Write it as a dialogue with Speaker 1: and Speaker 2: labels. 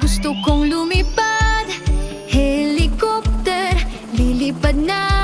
Speaker 1: gusto kong lumipad. Helicopter, lilipad na